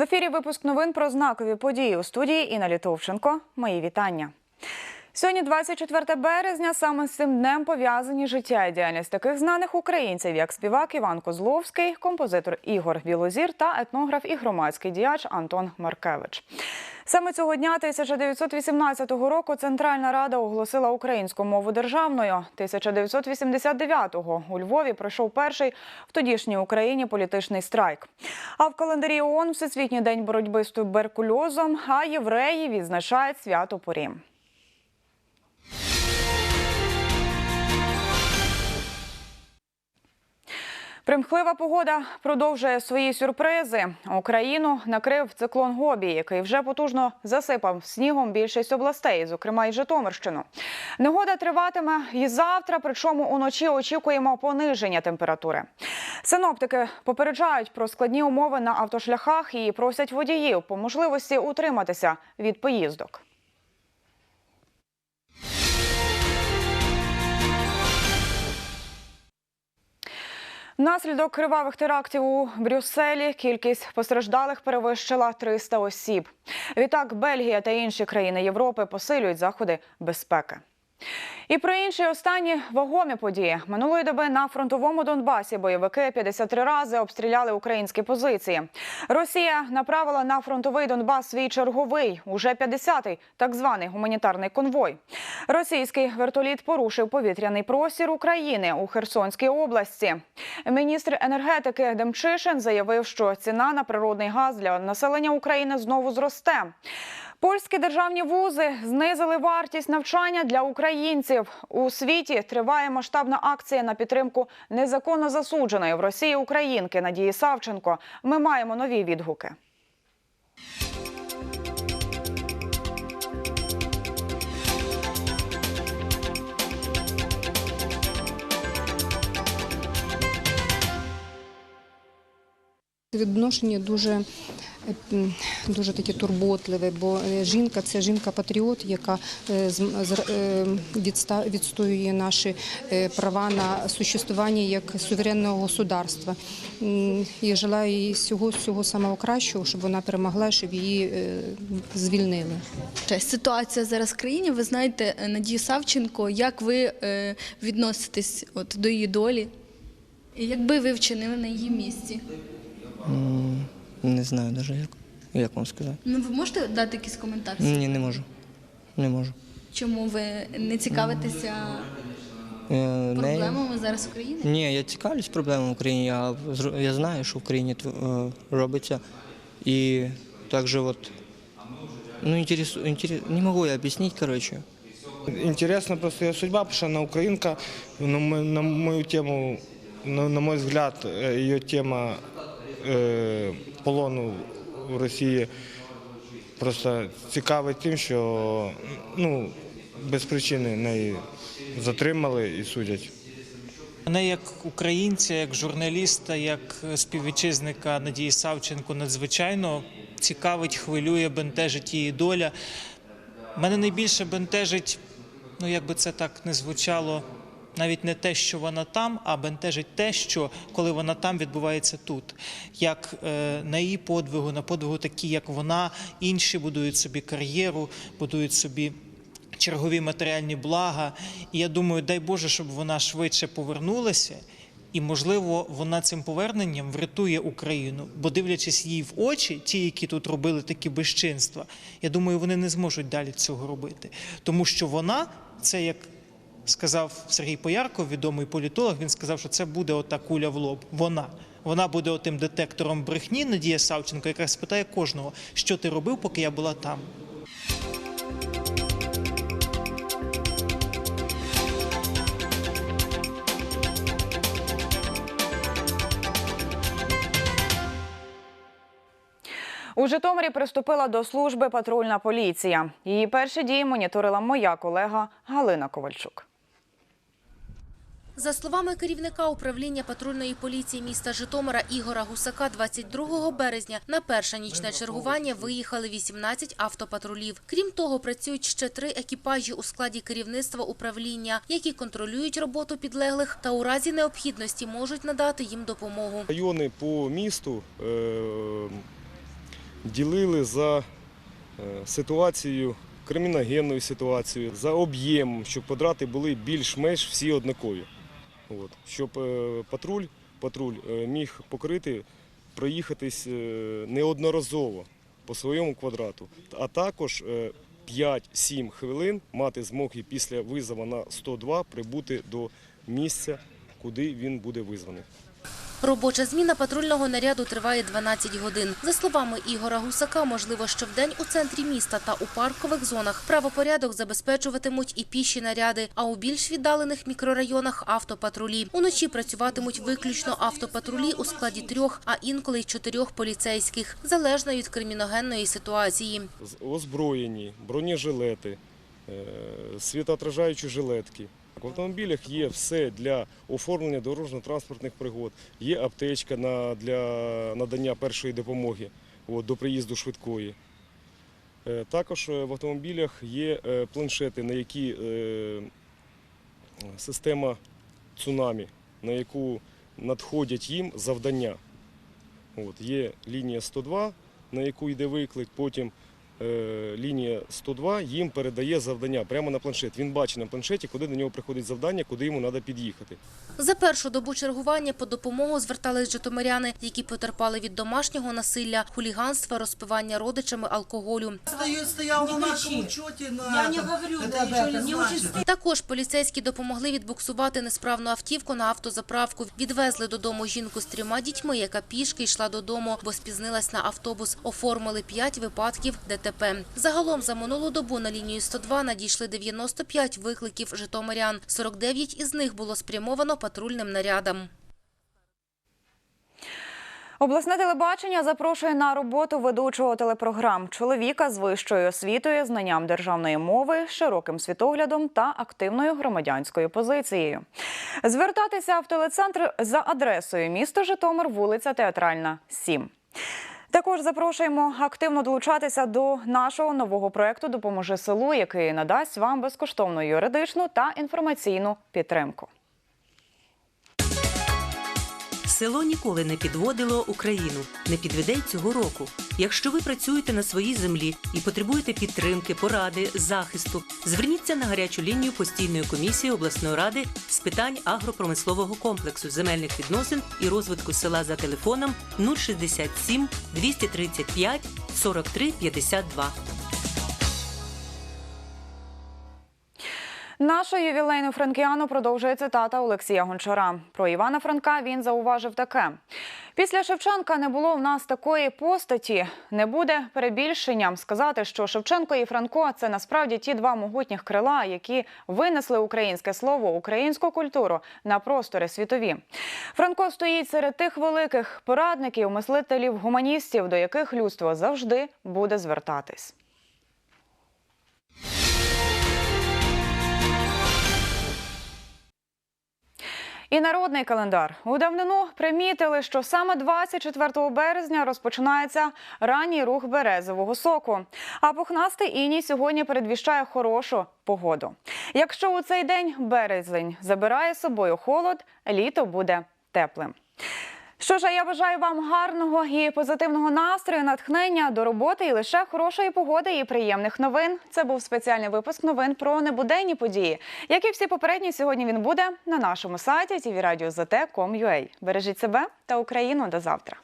ефірі випуск новин про знакові події у студії Інна Літовченко. Мої вітання. Сьогодні, 24 березня, саме з цим днем пов'язані життя і діяльність таких знаних українців, як співак Іван Козловський, композитор Ігор Білозір та етнограф і громадський діяч Антон Маркевич. Саме цього дня 1918 року Центральна Рада оголосила українську мову державною. 1989-го у Львові пройшов перший в тодішній Україні політичний страйк. А в календарі ООН Всесвітній день боротьби з туберкульозом, а євреї відзначають свято Порім. Примхлива погода продовжує свої сюрпризи. Україну накрив циклон Гобі, який вже потужно засипав снігом більшість областей, зокрема й Житомирщину. Негода триватиме і завтра, причому уночі очікуємо пониження температури. Синоптики попереджають про складні умови на автошляхах і просять водіїв по можливості утриматися від поїздок. Внаслідок кривавих терактів у Брюсселі кількість постраждалих перевищила 300 осіб. Відтак Бельгія та інші країни Європи посилюють заходи безпеки. І про інші останні вагомі події минулої доби на фронтовому Донбасі бойовики 53 рази обстріляли українські позиції. Росія направила на фронтовий Донбас свій черговий, уже 50-й, так званий гуманітарний конвой. Російський вертоліт порушив повітряний простір України у Херсонській області. Міністр енергетики Демчишин заявив, що ціна на природний газ для населення України знову зросте. Польські державні вузи знизили вартість навчання для українців. У світі триває масштабна акція на підтримку незаконно засудженої в Росії українки Надії Савченко. Ми маємо нові відгуки. Відношення дуже, дуже таке турботливе, бо е, жінка це жінка-патріот, яка е, е, відстоює наші е, права на существування як суверенного государства. І желаю їй всього, всього самого кращого, щоб вона перемогла, щоб її е, звільнили. Ситуація зараз в країні. Ви знаєте е, Надію Савченко. Як ви е, відноситесь от, до її долі? Якби ви вчинили на її місці? Не знаю навіть як. Як вам сказати? Ну ви можете дати якийсь коментар? Ні, не можу. Не можу. Чому ви не цікавитеся Е, проблемами зараз України? Ні, я цікавлюсь проблемами в Україні. Я, я знаю, що в Україні е, робиться. І також от, ну, інтересу, інтерес, не можу я об'яснити, коротше. Интересна просто ее судьба, потому что она украинка. На, мо- на мою тему, на, на мой взгляд, э, ее тема э, полону в Росії просто цікавить тим, що ну, без причини неї затримали і судять. Мене як українця, як журналіста, як співвітчизника Надії Савченко надзвичайно цікавить, хвилює, бентежить її доля. Мене найбільше бентежить, ну як би це так не звучало, навіть не те, що вона там, а бентежить те, що коли вона там відбувається тут. Як е, на її подвигу, на подвигу такі, як вона, інші будують собі кар'єру, будують собі чергові матеріальні блага. І я думаю, дай Боже, щоб вона швидше повернулася. І, можливо, вона цим поверненням врятує Україну, бо дивлячись їй в очі, ті, які тут робили такі безчинства, я думаю, вони не зможуть далі цього робити. Тому що вона, це як сказав Сергій Поярков, відомий політолог, він сказав, що це буде ота куля в лоб. Вона. Вона буде отим детектором брехні, Надія Савченко, яка спитає кожного, що ти робив, поки я була там. У Житомирі приступила до служби патрульна поліція. Її перші дії моніторила моя колега Галина Ковальчук. За словами керівника управління патрульної поліції міста Житомира Ігора Гусака, 22 березня на перше нічне чергування виїхали 18 автопатрулів. Крім того, працюють ще три екіпажі у складі керівництва управління, які контролюють роботу підлеглих та у разі необхідності можуть надати їм допомогу. Райони по місту е, ділили за е, ситуацією, криміногенною ситуацією, за об'ємом, щоб квадрати були більш-менш всі однакові. От. Щоб е, патруль, патруль е, міг покрити, проїхатись е, неодноразово по своєму квадрату, а також е, 5-7 хвилин мати змоги після визова на 102 прибути до місця, куди він буде визваний. Робоча зміна патрульного наряду триває 12 годин. За словами Ігора Гусака, можливо, що вдень у центрі міста та у паркових зонах правопорядок забезпечуватимуть і піші наряди, а у більш віддалених мікрорайонах автопатрулі. Уночі працюватимуть виключно автопатрулі у складі трьох, а інколи й чотирьох поліцейських, залежно від криміногенної ситуації. Озброєні, бронежилети, е, світоотражаючі жилетки. В автомобілях є все для оформлення дорожньо-транспортних пригод, є аптечка для надання першої допомоги до приїзду швидкої. Е, Також е, в автомобілях є е, планшети, на які система цунамі, на яку надходять їм завдання. Є лінія 102, на яку йде виклик, потім лінія 102 їм передає завдання прямо на планшет. Він бачить на планшеті, куди до нього приходить завдання, куди йому треба під'їхати. За першу добу чергування по допомогу звертались житомиряни, які потерпали від домашнього насилля, хуліганства, розпивання родичами алкоголю. Стоит, стоял на нашем учете на Я не этом. говорю, Это да, ничего об не этом. Мне значит. очень Також поліцейські допомогли відбуксувати несправну автівку на автозаправку. Відвезли додому жінку з трьома дітьми, яка пішки йшла додому, бо спізнилась на автобус. Оформили п'ять випадків ДТП. Загалом за минулу добу на лінію 102 надійшли 95 викликів житомирян. 49 із них було спрямовано патрульним нарядам. Обласне телебачення запрошує на роботу ведучого телепрограм чоловіка з вищою освітою, знанням державної мови, широким світоглядом та активною громадянською позицією. Звертатися в телецентр за адресою місто Житомир, вулиця Театральна, 7. Також запрошуємо активно долучатися до нашого нового проекту Допоможи селу, який надасть вам безкоштовну юридичну та інформаційну підтримку. Село ніколи не підводило Україну, не підведе й цього року. Якщо ви працюєте на своїй землі і потребуєте підтримки, поради, захисту, зверніться на гарячу лінію постійної комісії обласної ради з питань агропромислового комплексу, земельних відносин і розвитку села за телефоном 067 235 43 52. Нашу ювілейну франкіану продовжує цитата Олексія Гончара. Про Івана Франка він зауважив таке: після Шевченка не було в нас такої постаті. Не буде перебільшенням сказати, що Шевченко і Франко це насправді ті два могутніх крила, які винесли українське слово, українську культуру на простори світові. Франко стоїть серед тих великих порадників, мислителів, гуманістів, до яких людство завжди буде звертатись. І народний календар у давнину примітили, що саме 24 березня розпочинається ранній рух березового соку. А пухнастий іній сьогодні передвіщає хорошу погоду. Якщо у цей день березень забирає з собою холод, літо буде теплим. Що ж, я бажаю вам гарного і позитивного настрою, натхнення до роботи і лише хорошої погоди і приємних новин. Це був спеціальний випуск новин про небуденні події. Як і всі попередні, сьогодні він буде на нашому сайті tvradio.zt.com.ua. Бережіть себе та Україну до завтра.